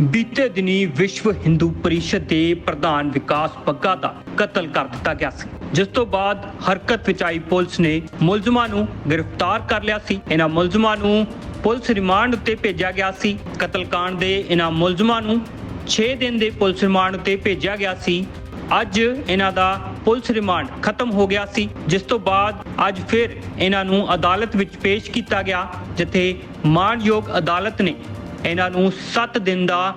ਬੀਤੇ ਦਿਨੀ ਵਿਸ਼ਵ ਹਿੰਦੂ ਪਰਿਸ਼ਦ ਦੇ ਪ੍ਰਧਾਨ ਵਿਕਾਸ ਬੱਗਾ ਦਾ ਕਤਲ ਕਰ ਦਿੱਤਾ ਗਿਆ ਸੀ, ਜਿਸ ਤੋਂ ਬਾਅਦ ਹਰਕਤ ਵਿੱਚ ਆਈ ਪੁਲਿਸ ਨੇ ਮੁਲਜ਼ਮਾਂ ਨੂੰ ਗ੍ਰਿਫਤਾਰ ਕਰ ਲਿਆ ਸੀ। ਇਹਨਾਂ ਮੁਲਜ਼ਮਾਂ ਨੂੰ ਪੁਲਿਸ ਰਿਮਾਂਡ ਉੱਤੇ ਭੇਜਿਆ ਗਿਆ ਸੀ। ਕਤਲकांड ਦੇ ਇਹਨਾਂ ਮੁਲਜ਼ਮਾਂ ਨੂੰ 6 ਦਿਨ ਦੇ ਪੁਲਿਸ ਰਿਮਾਂਡ ਉੱਤੇ ਭੇਜਿਆ ਗਿਆ ਸੀ। ਅੱਜ ਇਹਨਾਂ ਦਾ ਪੁਲਿਸ ਰਿਮਾਂਡ ਖਤਮ ਹੋ ਗਿਆ ਸੀ, ਜਿਸ ਤੋਂ ਬਾਅਦ ਅੱਜ ਫਿਰ ਇਹਨਾਂ ਨੂੰ ਅਦਾਲਤ ਵਿੱਚ ਪੇਸ਼ ਕੀਤਾ ਗਿਆ, ਜਿੱਥੇ ਮਾਣਯੋਗ ਅਦਾਲਤ ਨੇ ਇਹਨਾਂ ਨੂੰ 7 ਦਿਨ ਦਾ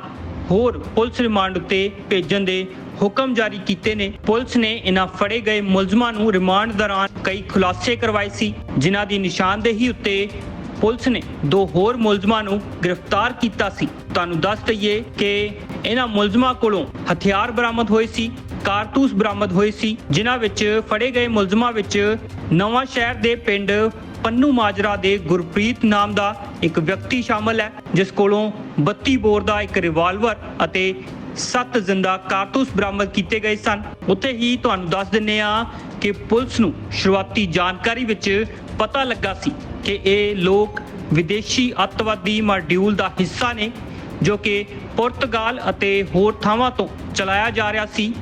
ਹੋਰ ਪੁਲਿਸ ਰਿਮਾਂਡ ਉੱਤੇ ਭੇਜਣ ਦੇ ਹੁਕਮ ਜਾਰੀ ਕੀਤੇ ਨੇ। ਪੁਲਿਸ ਨੇ ਇਹਨਾਂ ਫੜੇ ਗਏ ਮੁਲਜ਼ਮਾਂ ਨੂੰ ਰਿਮਾਂਡ ਦੌਰਾਨ ਕਈ ਖੁਲਾਸੇ ਕਰਵਾਏ ਸੀ, ਜਿਨ੍ਹਾਂ ਦੀ ਨਿਸ਼ਾਨਦੇਹੀ ਉੱਤੇ ਪੁਲਿਸ ਨੇ ਦੋ ਹੋਰ ਮੁਲਜ਼ਮਾਂ ਨੂੰ ਗ੍ਰਿਫਤਾਰ ਕੀਤਾ ਸੀ। ਤੁਹਾਨੂੰ ਦੱਸ ਦਈਏ ਕਿ ਇਹਨਾਂ ਮੁਲਜ਼ਮਾਂ ਕੋਲੋਂ ਹਥਿਆਰ ਬਰਾਮਦ ਹੋਏ ਸੀ, ਕਾਰਤੂਸ ਬਰਾਮਦ ਹੋਏ ਸੀ, ਜਿਨ੍ਹਾਂ ਵਿੱਚ ਫੜੇ ਗਏ ਮੁਲਜ਼ਮਾਂ ਵਿੱਚ ਨਵਾਂ ਸ਼ਹਿਰ ਦੇ ਪਿੰਡ ਪੰਨੂ ਮਾਜਰਾ ਦੇ ਗੁਰਪ੍ਰੀਤ ਨਾਮ ਦਾ ਇੱਕ ਵਿਅਕਤੀ ਸ਼ਾਮਲ ਹੈ, ਜਿਸ ਕੋਲੋਂ 32 ਬੋਰ ਦਾ ਇੱਕ ਰਿਵਾਲਵਰ ਅਤੇ 7 ਜ਼ਿੰਦਾ ਕਾਰਤੂਸ ਬਰਾਮਦ ਕੀਤੇ ਗਏ ਸਨ। ਉੱਥੇ ਹੀ ਤੁਹਾਨੂੰ ਦੱਸ ਦਿੰਨੇ ਆ ਕਿ ਪੁਲਿਸ ਨੂੰ ਸ਼ੁਰੂਆਤੀ ਜਾਣਕਾਰੀ ਵਿੱਚ ਪਤਾ ਲੱਗਾ ਸੀ ਕਿ ਇਹ ਲੋਕ ਵਿਦੇਸ਼ੀ ਅੱਤਵਾਦੀ ਮਾਡਿਊਲ ਦਾ ਹਿੱਸਾ ਨੇ, ਜੋ ਕਿ ਪੁਰਤਗਾਲ ਅਤੇ ਹੋਰ ਥਾਵਾਂ ਤੋਂ ਚਲਾਇਆ ਜਾ ਰਿਹਾ ਸੀ।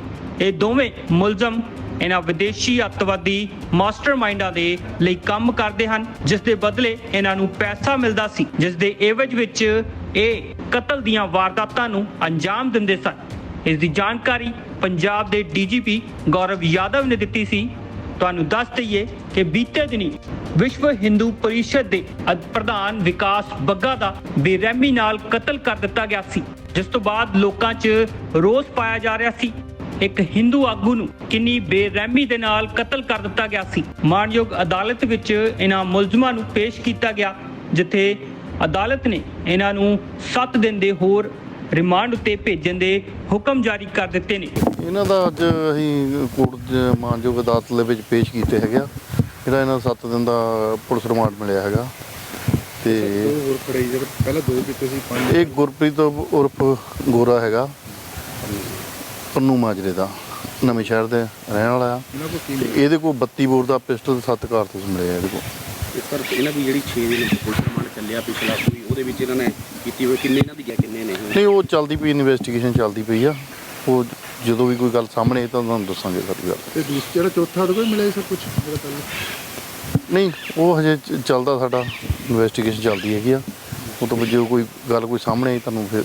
ਇਹ ਦੋਵੇਂ ਮੁਲਜ਼ਮ ਇਹਨਾਂ ਵਿਦੇਸ਼ੀ ਅੱਤਵਾਦੀ ਮਾਸਟਰਮਾਈਂਡਾਂ ਦੇ ਲਈ ਕੰਮ ਕਰਦੇ ਹਨ ਜਿਸ ਦੇ ਬਦਲੇ ਇਹਨਾਂ ਨੂੰ ਪੈਸਾ ਮਿਲਦਾ ਸੀ ਜਿਸ ਦੇ ਏਵਜ ਵਿੱਚ ਇਹ ਕਤਲ ਦੀਆਂ ਵਾਰਦਾਤਾਂ ਨੂੰ ਅੰਜਾਮ ਦਿੰਦੇ ਸਨ। ਇਸ ਦੀ ਜਾਣਕਾਰੀ ਪੰਜਾਬ ਦੇ ਡੀਜੀਪੀ ਗੌਰਵ ਯਾਦਵ ਨੇ ਦਿੱਤੀ ਸੀ। ਤੁਹਾਨੂੰ ਦੱਸ ਦਈਏ ਕਿ ਬੀਤੇ ਦਿਨੀ ਵਿਸ਼ਵ ਹਿੰਦੂ ਪਰਿਸ਼ਦ ਦੇ ਪ੍ਰਧਾਨ ਵਿਕਾਸ ਬੱਗਾ ਦਾ ਬੇਰਹਿਮੀ ਨਾਲ ਕਤਲ ਕਰ ਦਿੱਤਾ ਗਿਆ ਸੀ, ਜਿਸ ਤੋਂ ਬਾਅਦ ਲੋਕਾਂ 'ਚ ਰੋਸ ਪਾਇਆ ਜਾ ਰਿਹਾ ਸੀ। ਇੱਕ ਹਿੰਦੂ ਆਗੂ ਨੂੰ ਕਿੰਨੀ ਬੇਰਹਿਮੀ ਦੇ ਨਾਲ ਕਤਲ ਕਰ ਦਿੱਤਾ ਗਿਆ ਸੀ। ਮਾਣਯੋਗ ਅਦਾਲਤ ਵਿੱਚ ਇਹਨਾਂ ਮੁਲਜ਼ਮਾਂ ਨੂੰ ਪੇਸ਼ ਕੀਤਾ ਗਿਆ ਜਿੱਥੇ ਅਦਾਲਤ ਨੇ ਇਹਨਾਂ ਨੂੰ 7 ਦਿਨ ਦੇ ਹੋਰ ਰਿਮਾਂਡ ਉੱਤੇ ਭੇਜਣ ਦੇ ਹੁਕਮ ਜਾਰੀ ਕਰ ਦਿੱਤੇ ਨੇ। ਇਹਨਾਂ ਦਾ ਅੱਜ ਅਸੀਂ ਕੋਰਟ ਦੇ ਮਾਨਯੋਗ ਅਦਾਲਤ ਦੇ ਵਿੱਚ ਪੇਸ਼ ਕੀਤੇ ਹੈਗੇ ਆ। ਇਹਦਾ ਇਹਨਾਂ 7 ਦਿਨ ਦਾ ਪੁਲਿਸ ਰਿਮਾਂਡ ਮਿਲਿਆ ਹੈਗਾ। ਤੇ ਹੋਰ ਫੜੇ ਜੀ ਪਹਿਲਾਂ ਦੋ ਕੀਤੇ ਸੀ ਪੰਜ ਇਹ ਗੁਰਪ੍ਰੀਤ ਉਰਫ ਗੋਰਾ ਹੈਗਾ। ਪੰਨੂ ਮਾਜਰੇ ਦਾ ਨਵੇਂ ਸ਼ਹਿਰ ਦੇ ਰਹਿਣ ਵਾਲਾ ਆ। ਇਹਨਾਂ ਕੋ ਕੀ ਤੇ ਇਹਦੇ ਕੋਲ 32 ਬੋਰ ਦਾ ਪਿਸਟਲ ਤੇ 7 ਕਾਰਤੂਸ ਮਿਲੇ ਆ ਇਹਦੇ ਕੋਲ। ਇਸ ਪਰ ਇਹਨਾਂ ਦੀ ਜਿਹੜੀ 6 ਦਿਨ ਪੁਲਿਸ ਰਿਮਾਂਡ ਚੱਲਿਆ ਪਿਛਲਾ ਕੋਈ ਉਹਦੇ ਵਿੱਚ ਇਹਨਾਂ ਨੇ ਕੀਤੀ ਹੋਈ ਕਿੰਨੇ ਇਹਨਾਂ ਦੀ ਗਿਆ ਕਿੰਨੇ ਨਹੀਂ ਨਹੀਂ ਉਹ ਚੱਲਦੀ ਪਈ ਇਨਵੈਸਟੀਗੇਸ਼ਨ ਚੱਲਦੀ ਪਈ ਆ। ਉਹ ਜਦੋਂ ਵੀ ਕੋਈ ਗੱਲ ਸਾਹਮਣੇ ਆਈ ਤਾਂ ਤੁਹਾਨੂੰ ਦੱਸਾਂਗੇ ਸਾਰੀ ਗੱਲ। ਤੇ ਦੂਸਰਾ ਜਿਹੜਾ ਚੌਥਾ ਉਹਦੇ ਕੋਲ ਮਿਲਿਆ ਸਰ ਕੁਝ ਜਿਹੜਾ ਪਹਿਲਾਂ? ਨਹੀਂ ਉਹ ਹਜੇ ਚ- ਚੱਲਦਾ ਸਾਡਾ ਇਨਵੈਸਟੀਗੇਸ਼ਨ ਚੱਲਦੀ ਹੈਗੀ ਆ। ਉਹ ਤੋਂ ਜੇ ਕੋਈ ਗੱਲ ਕੋਈ ਸਾਹਮਣੇ ਆਈ ਤੁਹਾਨੂੰ ਫਿਰ